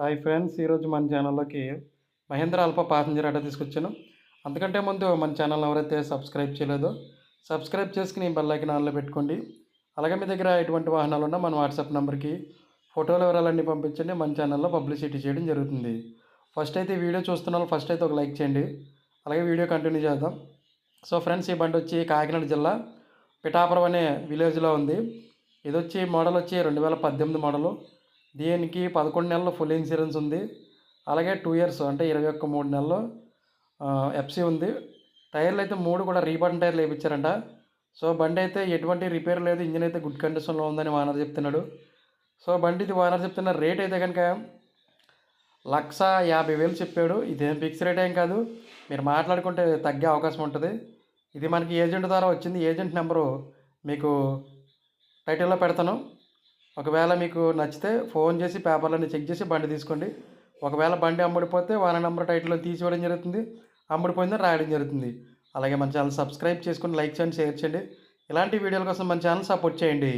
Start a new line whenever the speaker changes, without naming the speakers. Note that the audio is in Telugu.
హాయ్ ఫ్రెండ్స్ ఈరోజు మన ఛానల్లోకి మహేంద్ర అల్ప ప్యాసింజర్ ఆటో తీసుకొచ్చాను. అంతకంటే ముందు మన ఛానల్ ఎవరైతే సబ్స్క్రైబ్ చేయలేదో సబ్స్క్రైబ్ చేసుకుని బెల్ ఐకాన్ ఆన్లో పెట్టుకోండి. అలాగే మీ దగ్గర ఎటువంటి వాహనాలు ఉన్నా మన వాట్సాప్ నెంబర్కి ఫోటోలు వివరాలన్నీ పంపించండి. మన ఛానల్లో పబ్లిసిటీ చేయడం జరుగుతుంది. ఫస్ట్ అయితే వీడియో చూస్తున్న వాళ్ళు ఫస్ట్ అయితే ఒక లైక్ చేయండి. అలాగే వీడియో కంటిన్యూ చేద్దాం. సో ఫ్రెండ్స్ ఈ బండి వచ్చి కాకినాడ జిల్లా పిఠాపురం అనే విలేజ్లో ఉంది. ఇది వచ్చి మోడల్ వచ్చి రెండు వేల పద్దెనిమిది మోడలు. దీనికి పదకొండు నెలలు ఫుల్ ఇన్సూరెన్స్ ఉంది. అలాగే టూ ఇయర్స్ అంటే ఇరవై ఒక్క మూడు నెలలు ఎఫ్సి ఉంది. టైర్లు అయితే మూడు కూడా రీబటన్ టైర్లు వేయించారంట. సో బండి అయితే ఎటువంటి రిపేర్ లేదు ఇంజిన్ అయితే గుడ్ కండిషన్లో ఉందని వానర్ చెప్తున్నాడు. సో బండిది వానర్ చెప్తున్న రేట్ అయితే కనుక లక్ష యాభై వేలు చెప్పాడు. ఇదేం ఫిక్స్ రేట్ ఏం కాదు. మీరు మాట్లాడుకుంటే తగ్గే అవకాశం ఉంటుంది. ఇది మనకి ఏజెంట్ ద్వారా వచ్చింది. ఏజెంట్ నెంబరు మీకు టైటిల్లో పెడతాను. ఒకవేళ మీకు నచ్చితే ఫోన్ చేసి పేపర్లన్నీ చెక్ చేసి బండి తీసుకోండి. ఒకవేళ బండి అమ్ముడిపోతే వాళ్ళ నెంబర్ టైటిల్లో తీసివేయడం జరుగుతుంది. అమ్ముడిపోయిందని రాయడం జరుగుతుంది. అలాగే మన ఛానల్ సబ్స్క్రైబ్ చేసుకుని లైక్ చేయండి షేర్ చేయండి. ఇలాంటి వీడియోల కోసం మన ఛానల్ సపోర్ట్ చేయండి.